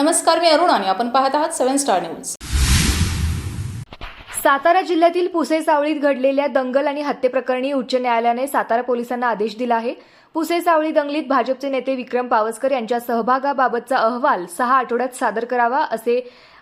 नमस्कार मी अरुण आणि आपण पाहत आहात सेव्हन स्टार न्यूज. सातारा जिल्ह्यातील पुसे सावळीत घडलेल्या दंगल आणि हत्येप्रकरणी उच्च न्यायालयाने सातारा पोलिसांना आदेश दिला आहे. पुसे सावळी दंगलीत भाजपचे नेते विक्रम पावसकर यांच्या सहभागाबाबतचा अहवाल सहा आठवड्यात सादर करावा असे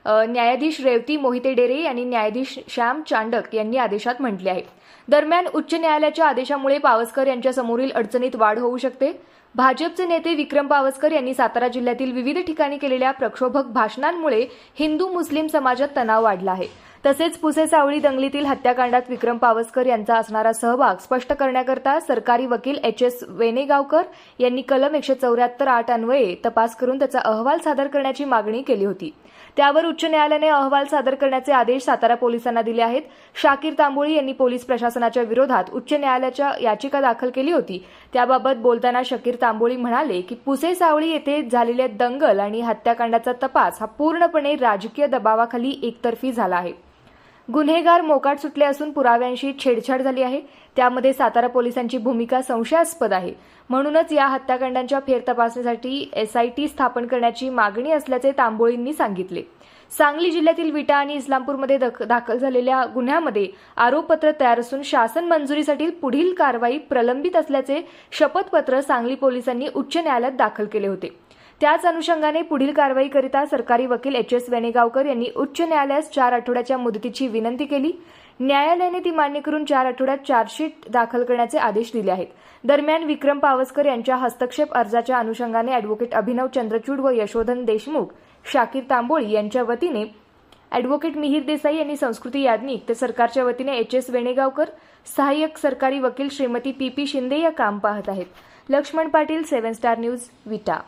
न्यायाधीश रेवती मोहिते डेरे यांनी न्यायाधीश श्याम चांडक यांनी आदेशात म्हटले आहे. दरम्यान उच्च न्यायालयाच्या आदेशामुळे पावसकर यांच्या समोरील अडचणीत वाढ होऊ शकते. भाजपचे नेते विक्रम पावसकर यांनी सातारा जिल्ह्यातील विविध ठिकाणी केलेल्या प्रक्षोभक भाषणांमुळे हिंदू मुस्लिम समाजात तणाव वाढला आहे. तसेच पुसे सावळी दंगलीतील हत्याकांडात विक्रम पावसकर यांचा असणारा सहभाग स्पष्ट करण्याकरता सरकारी वकील एच एस वेनेगावकर यांनी कलम एकशे चौऱ्याहत्तर आठ अन्वये तपास करून त्याचा अहवाल सादर करण्याची मागणी केली होती. त्यावर उच्च न्यायालयाने अहवाल सादर करण्याचे आदेश सातारा पोलिसांना दिले आहेत. शाकीर तांबोळी यांनी पोलीस प्रशासनाच्या विरोधात उच्च न्यायालयाच्या याचिका दाखल केली होती. त्याबाबत बोलताना शकीर तांबोळी म्हणाले की पुसे सावळी येथे झालेल्या दंगल आणि हत्याकांडाचा तपास हा पूर्णपणे राजकीय दबावाखाली एकतर्फी झाला आहे. गुन्हेगार मोकाट सुटले असून पुराव्यांशी छेडछाड झाली आहे. त्यामध्ये सातारा पोलिसांची भूमिका संशयास्पद आहे. म्हणूनच या हत्याकांडांच्या फेरतपासणीसाठी एसआयटी स्थापन करण्याची मागणी असल्याचे तांबोळींनी सांगितले. सांगली जिल्ह्यातील विटा आणि इस्लामपूरमध्ये दख- दाखल झालेल्या गुन्ह्यामध्ये आरोपपत्र तयार असून शासन मंजुरीसाठी पुढील कारवाई प्रलंबित असल्याचे शपथपत्र सांगली पोलिसांनी उच्च न्यायालयात दाखल केले होते. त्याच अनुषंगाने पुढील कारवाईकरिता सरकारी वकील एच एस वेणेगावकर यांनी उच्च न्यायालयास चार आठवड्याच्या मुदतीची विनंती केली. न्यायालयाने ती मान्य करून चार आठवड्यात चार्जशीट दाखल करण्याचे आदेश दिले आहेत. दरम्यान विक्रम पावसकर यांच्या हस्तक्षेप अर्जाच्या अनुषंगाने अॅडव्होकेट अभिनव चंद्रचूड व यशोधन देशमुख शाकीर तांबोळी यांच्या वतीने अॅडव्होकेट मिहीर देसाई यांनी संस्कृती याज्ञिक तर सरकारच्या वतीने एच एस वेणेगावकर सहाय्यक सरकारी वकील श्रीमती पी पी शिंदे या काम पाहत आहेत. Laxman Patil seven star news Vita.